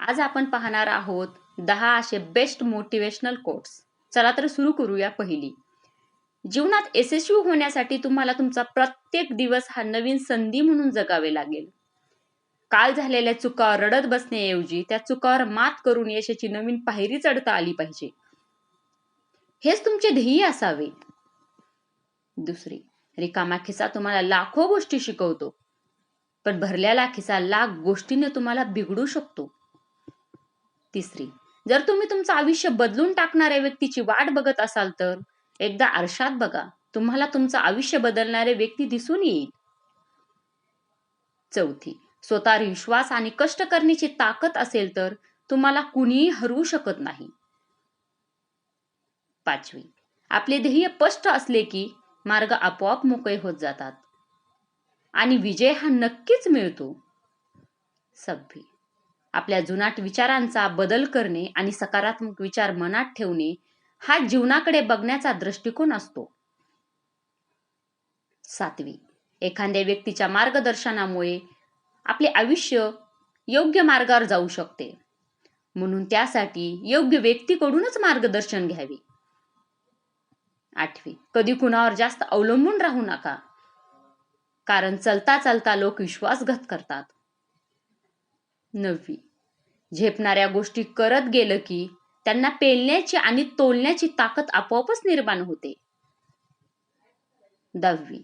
आज आपण पाहणार आहोत दहा असे बेस्ट मोटिवेशनल कोट्स चला तर सुरू करूया पहिली. जीवनात यशस्वी होण्यासाठी तुम्हाला तुमचा प्रत्येक दिवस हा नवीन संधी म्हणून जगावे लागेल. काल झालेल्या चुकावर रडत बसण्याऐवजी त्या चुकावर मात करून यशाची नवीन पायरी चढता आली पाहिजे. हेच तुमचे ध्येय असावे. दुसरी रिकामा खिसा तुम्हाला लाखो गोष्टी शिकवतो. पण भरलेला खिसा लाख गोष्टीने तुम्हाला बिघडू शकतो. तिसरी जर तुम्ही तुमचं आयुष्य बदलून टाकणाऱ्या व्यक्तीची वाट बघत असाल तर एकदा आरशात बघा तुम्हाला तुमचं आयुष्य बदलणारे व्यक्ती दिसून येईल. चौथी स्वतःवर विश्वास आणि कष्ट करण्याची ताकद असेल तर तुम्हाला कुणीही हरवू शकत नाही. पाचवी आपले ध्येय स्पष्ट असले की मार्ग आपोआप मोकळे होत जातात. आणि विजय हा नक्कीच मिळतो. सभ्य आपल्या जुनाट विचारांचा बदल करणे आणि सकारात्मक विचार मनात ठेवणे हा जीवनाकडे बघण्याचा दृष्टिकोन असतो. सातवी. एखाद्या व्यक्तीच्या मार्गदर्शनामुळे आपले आयुष्य योग्य मार्गावर जाऊ शकते. म्हणून त्यासाठी योग्य व्यक्तीकडूनच मार्गदर्शन घ्यावे. आठवी. कधी कुणावर जास्त अवलंबून राहू नका. कारण चलता चलता लोक विश्वासघात करतात. नववी. झेपणाऱ्या गोष्टी करत गेलं की त्यांना पेलण्याची आणि तोलण्याची ताकद आपोआपच निर्माण होते. दहावी.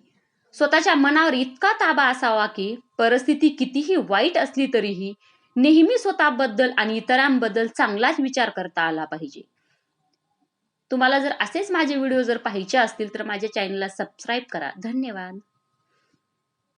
स्वतःच्या मनावर इतका ताबा असावा की परिस्थिती कितीही वाईट असली तरीही नेहमी स्वतःबद्दल आणि इतरांबद्दल चांगलाच विचार करता आला पाहिजे. तुम्हाला जर असेच माझे व्हिडिओ जर पाहिजे असतील तर माझ्या चॅनलला सबस्क्राईब करा. धन्यवाद.